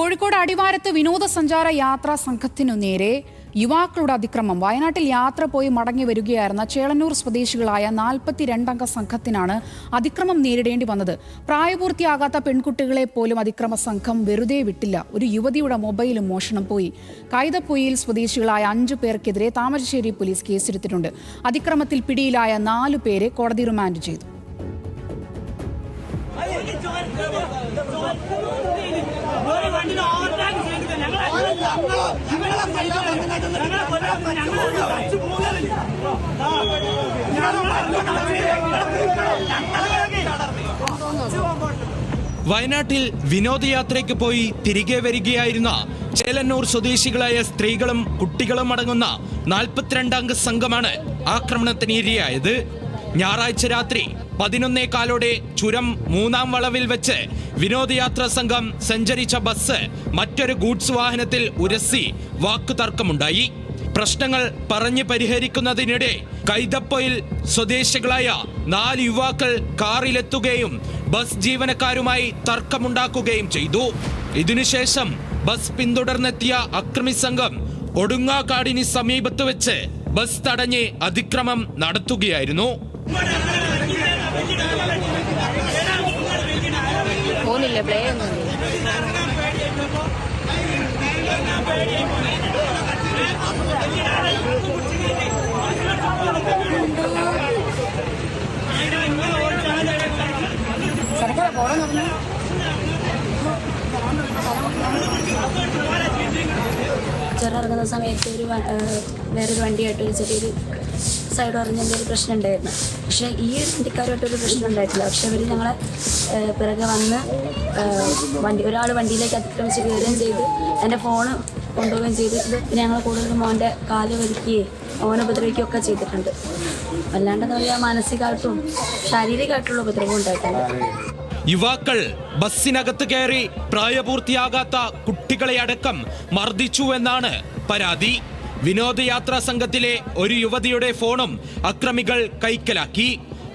കോഴിക്കോട് അടിവാരത്ത് വിനോദസഞ്ചാര യാത്രാ സംഘത്തിനു നേരെ യുവാക്കളുടെ അതിക്രമം. വയനാട്ടിൽ യാത്ര പോയി മടങ്ങി വരികയായിരുന്ന ചേളന്നൂർ സ്വദേശികളായ നാൽപ്പത്തിരണ്ടംഗ സംഘത്തിനാണ് അതിക്രമം നേരിടേണ്ടി വന്നത്. പ്രായപൂർത്തിയാകാത്ത പെൺകുട്ടികളെ പോലും അതിക്രമ സംഘം വെറുതെ വിട്ടില്ല. ഒരു യുവതിയുടെ മൊബൈലും മോഷണം പോയി. കൈതപ്പൊയിൽ സ്വദേശികളായ അഞ്ചു പേർക്കെതിരെ താമരശ്ശേരി പോലീസ് കേസെടുത്തിട്ടുണ്ട്. അതിക്രമത്തിൽ പിടിയിലായ നാലു പേരെ കോടതി റിമാൻഡ് ചെയ്തു. വയനാട്ടിൽ വിനോദയാത്രയ്ക്ക് പോയി തിരികെ വരികയായിരുന്ന ചേലന്നൂർ സ്വദേശികളായ സ്ത്രീകളും കുട്ടികളും അടങ്ങുന്ന നാൽപ്പത്തിരണ്ടംഗ സംഘമാണ് ആക്രമണത്തിന് ഇരയായത് ഞായറാഴ്ച രാത്രി പതിനൊന്നേ കാലോടെ ചുരം മൂന്നാം വളവിൽ വെച്ച് വിനോദയാത്രാ സംഘം സഞ്ചരിച്ച ബസ് മറ്റൊരു ഗൂഡ്സ് വാഹനത്തിൽ ഉരസി വാക്കുതർക്കമുണ്ടായി. പ്രശ്നങ്ങൾ പറഞ്ഞു പരിഹരിക്കുന്നതിനിടെ കൈതപ്പൊയിൽ സ്വദേശികളായ നാല് യുവാക്കൾ കാറിലെത്തുകയും ബസ് ജീവനക്കാരുമായി തർക്കമുണ്ടാക്കുകയും ചെയ്തു. ഇതിനുശേഷം ബസ് പിന്തുടർന്നെത്തിയ അക്രമി സംഘം ഒടുങ്ങാക്കാടിന് സമീപത്ത് വെച്ച് ബസ് തടഞ്ഞ് അതിക്രമം നടത്തുകയായിരുന്നു. ഫോണില്ല പ്ലേ ഒന്നുമില്ല. ചെറു ഇറങ്ങുന്ന സമയത്ത് ഒരു വേറൊരു വണ്ടിയായിട്ട് ഒരു ചെറിയൊരു സൈഡ് പറഞ്ഞ എന്തെങ്കിലും പ്രശ്നം ഉണ്ടായിരുന്നു. പക്ഷേ ഈ ഒരു വണ്ടിക്കാരുമായിട്ടൊരു പ്രശ്നം ഉണ്ടായിട്ടില്ല. പക്ഷെ അവർ ഞങ്ങളെ പിറകെ വന്ന് വണ്ടി ഒരാൾ വണ്ടിയിലേക്ക് അതിക്രമിച്ച് കയറുകയും ചെയ്ത് എന്റെ ഫോണ് കൊണ്ടുപോവുകയും ചെയ്തിട്ട് പിന്നെ ഞങ്ങൾ കൂടുതലും മോന്റെ കാൽ വലിക്കുകയും മോനെ ഉപദ്രവിക്കുകയും ഒക്കെ ചെയ്തിട്ടുണ്ട്. വല്ലാണ്ടെന്ന് പറയുക മാനസികമായിട്ടും ശാരീരികമായിട്ടുള്ള ഉപദ്രവം ഉണ്ടായിട്ടുണ്ട് യുവാക്കൾ ബസ്സിനകത്ത് കയറി പ്രായപൂർത്തിയാകാത്ത കുട്ടികളെ അടക്കം മർദ്ദിച്ചു എന്നാണ് പരാതി. വിനോദയാത്രാ സംഘത്തിലെ ഒരു യുവതിയുടെ ഫോണും അക്രമികൾ കൈക്കലാക്കി.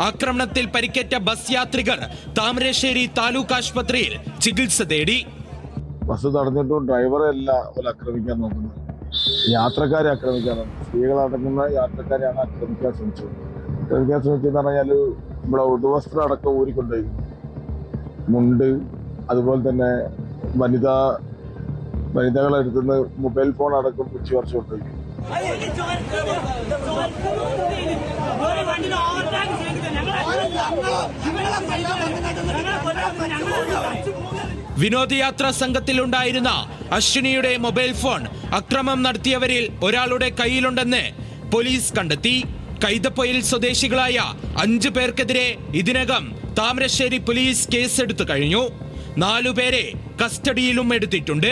ആക്രമണത്തിൽ പരിക്കേറ്റ ബസ് യാത്രികർ താമരശ്ശേരി താലൂക്ക് ആശുപത്രിയിൽ ചികിത്സ തേടി. ബസ് തടഞ്ഞിട്ടും ഡ്രൈവറെ അല്ല അവർ ആക്രമിക്കാൻ നോക്കുന്നത്. യാത്രക്കാരെ ആക്രമിക്കാൻ സ്ത്രീകളടങ്ങുന്ന യാത്രക്കാരെയാണ് ആക്രമിക്കാൻ ശ്രമിച്ചത്. ആക്രമിക്കാൻ ശ്രമിച്ചതെന്ന് പറഞ്ഞാൽ ഇവിടെ ഉടുവസ്ത്രം അടക്കം ഊരിക്കൊണ്ടുപോയി മുണ്ട് അതുപോലെ തന്നെ വനിതാ വനിതകളെ എടുക്കുന്ന മൊബൈൽ ഫോൺ അടക്കം ഞങ്ങളെ അടിച്ചു പോകലില്ല വിനോദയാത്രാ സംഘത്തിലുണ്ടായിരുന്ന അശ്വിനിയുടെ മൊബൈൽ ഫോൺ അക്രമം നടത്തിയവരിൽ ഒരാളുടെ കയ്യിലുണ്ടെന്ന് പോലീസ് കണ്ടെത്തി. കൈതപ്പൊയിൽ സ്വദേശികളായ അഞ്ചു പേർക്കെതിരെ ഇതിനകം താമരശ്ശേരി പോലീസ് കേസെടുത്തു കഴിഞ്ഞു. നാലുപേരെ കസ്റ്റഡിയിലും എടുത്തിട്ടുണ്ട്.